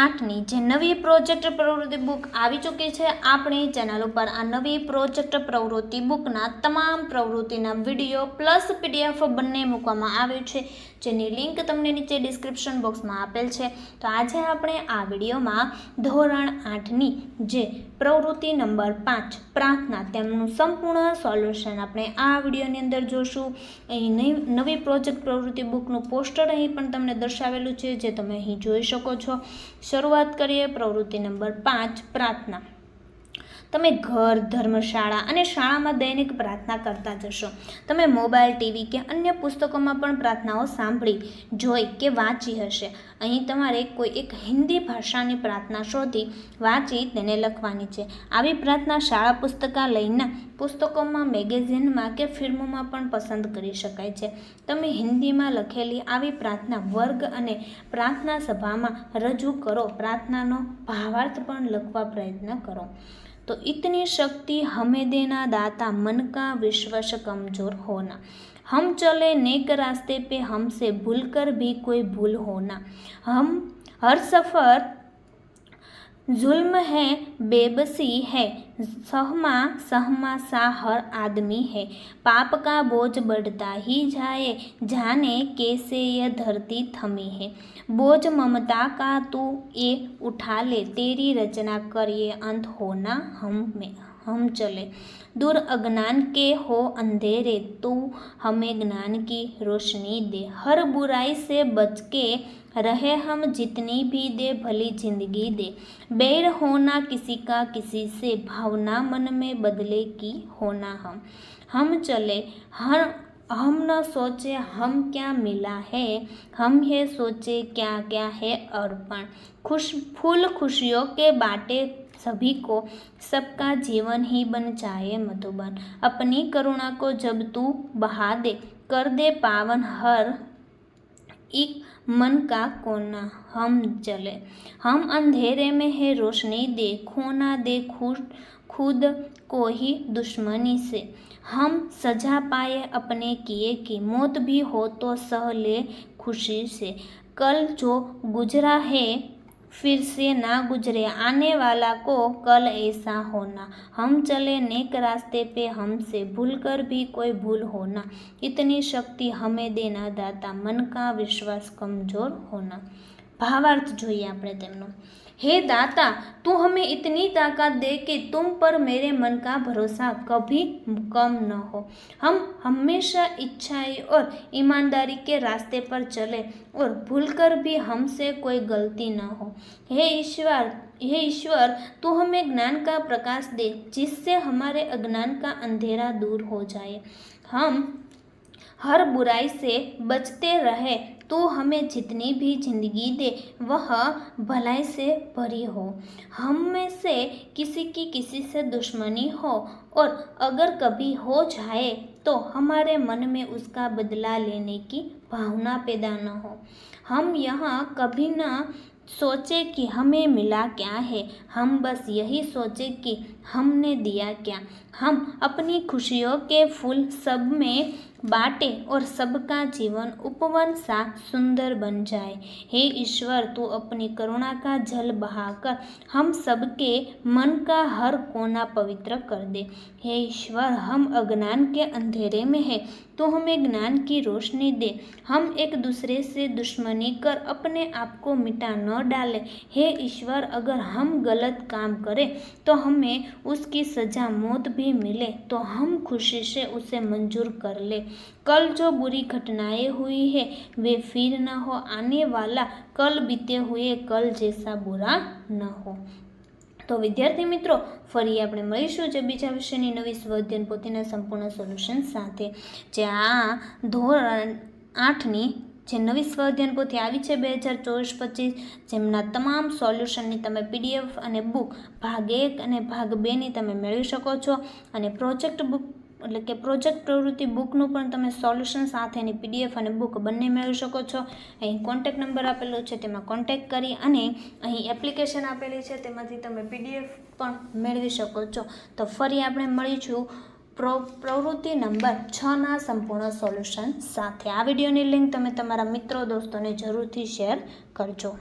આઠની જે નવી પ્રોજેક્ટ પ્રવૃત્તિ બુક આવી ચૂકી છે, આપણી ચેનલ ઉપર આ નવી પ્રોજેક્ટ પ્રવૃત્તિ બુકના તમામ પ્રવૃત્તિના વીડિયો પ્લસ પીડીએફ બંને મૂકવામાં આવ્યું છે, જેની લિંક તમને નીચે ડિસ્ક્રિપ્શન બોક્સમાં આપેલ છે. તો આજે આપણે આ વિડીયોમાં ધોરણ આઠની જે પ્રવૃત્તિ નંબર પાંચ પ્રાર્થના તેમનું સંપૂર્ણ સોલ્યુશન આપણે આ વિડીયોની અંદર જોશું. અહીં નવી પ્રોજેક્ટ પ્રવૃત્તિ બુકનું પોસ્ટર અહીં પણ તમને દર્શાવેલું છે, જે તમે અહીં જોઈ શકો છો. શરૂઆત કરીએ પ્રવૃત્તિ નંબર પાંચ પ્રાર્થના. તમે ઘર, ધર્મશાળા અને શાળામાં દૈનિક પ્રાર્થના કરતા જશો. તમે મોબાઈલ, ટીવી કે અન્ય પુસ્તકોમાં પણ પ્રાર્થનાઓ સાંભળી, જોઈ કે વાંચી હશે. અહીં તમારે કોઈ એક હિન્દી ભાષાની પ્રાર્થના શોધી વાંચી તેને લખવાની છે. આવી પ્રાર્થના શાળા પુસ્તકાલયના પુસ્તકોમાં, મેગેઝિનમાં કે ફિલ્મોમાં પણ પસંદ કરી શકાય છે. તમે હિન્દીમાં લખેલી આવી પ્રાર્થના વર્ગ અને પ્રાર્થના સભામાં રજૂ કરો. પ્રાર્થનાનો ભાવાર્થ પણ લખવા પ્રયત્ન કરો. तो इतनी शक्ति हमें देना दाता मन का विश्वास कमज़ोर होना। हम चले नेक रास्ते पे हमसे भूल कर भी कोई भूल होना। हम हर सफ़र जुल्म है, बेबसी है, सहमा सहमा सा हर आदमी है। पाप का बोझ बढ़ता ही जाए, जाने कैसे यह धरती थमी है। बोझ ममता का तू ये उठा ले, तेरी रचना कर ये अंत होना हम में। हम चले। दूर अज्ञान के हो अंधेरे, तू हमें ज्ञान की रोशनी दे। हर बुराई से बच के रहे हम, जितनी भी दे, भली ज़िंदगी दे। बैर होना किसी का किसी से, भावना मन में बदले की होना हम। हम चले, हर, हम न सोचे हम क्या मिला है। हम ये सोचे क्या क्या है अर्पण। खुश, फूल खुशियों के बाटे सभी को सबका जीवन ही बन जाए मधुबन। अपनी करुणा को जब तू बहा दे, कर दे पावन हर एक मन का कोना। हम चले हम अंधेरे में है रोशनी दे खोना दे खुद खुद को ही दुश्मनी से। हम सजा पाए अपने किए की, मौत भी हो तो सह ले खुशी से। कल जो गुजरा है फिर से ना गुजरे। आने वाला को कल ऐसा होना। हम चले नेक रास्ते पे, हमसे भूल कर भी कोई भूल होना। इतनी शक्ति हमें देना दाता। मन का विश्वास कमज़ोर होना। भावार्थ જોઈએ આપણે તેમનો हे दाता तू हमें इतनी ताकत दे कि तुम पर मेरे मन का भरोसा कभी कम न हो हम हमेशा इच्छाई और ईमानदारी के रास्ते पर चले और भूलकर भी हमसे कोई गलती न हो हे ईश्वर हे ईश्वर तू हमें ज्ञान का प्रकाश दे जिससे हमारे अज्ञान का अंधेरा दूर हो जाए हम हर बुराई से बचते रहे तो हमें जितनी भी ज़िंदगी दे, वह भलाई से भरी हो। हम में से किसी की किसी से दुश्मनी हो और अगर कभी हो जाए तो हमारे मन में उसका बदला लेने की भावना पैदा न हो। हम यहाँ कभी ना सोचे कि हमें मिला क्या है? हम बस यही सोचे कि हमने दिया क्या। हम अपनी खुशियों के फूल सब में बाटे और सबका जीवन उपवन सा सुंदर बन जाए। हे ईश्वर, तू अपनी करुणा का जल बहाकर हम सबके मन का हर कोना पवित्र कर दे। हे ईश्वर, हम अज्ञान के अंधेरे में है। तो हमें ज्ञान की रोशनी दे। हम एक दूसरे से दुश्मनी कर अपने आप को मिटा न डाले हे ईश्वर अगर हम गलत काम करें तो हमें उसकी सज़ा मौत भी मिले तो हम खुशी से उसे मंजूर कर ले कल जो बुरी घटनाएं हुई है वे फिर न हो आने वाला कल बीते हुए कल जैसा बुरा न हो તો વિદ્યાર્થી મિત્રો ફરી આપણે મળીશું જે બીજા વિષયની નવી સ્વઅધ્યયન પોથીના સંપૂર્ણ સોલ્યુશન સાથે જે આ ધોરણ આઠની જે નવી સ્વઅધ્યયન પોથી આવી છે બે હજાર ચોવીસ પચીસ, જેમના તમામ સોલ્યુશનની તમે પીડીએફ અને બુક ભાગ એક અને ભાગ બેની તમે મેળવી શકો છો. અને પ્રોજેક્ટ બુક, એટલે કે પ્રોજેક્ટ પ્રવૃત્તિ બુકનું પણ તમે સોલ્યુશન સાથેની પીડીએફ અને બુક બંને મેળવી શકો છો. અહીં કોન્ટેક નંબર આપેલો છે, તેમાં કોન્ટેક કરી અને અહીં એપ્લિકેશન આપેલી છે, તેમાંથી તમે પીડીએફ પણ મેળવી શકો છો. તો ફરી આપણે મળીશું. પ્રવૃત્તિ નંબર છના સંપૂર્ણ સોલ્યુશન સાથે આ વિડીયોની લિંક તમે તમારા મિત્રો, દોસ્તોને જરૂરથી શેર કરજો.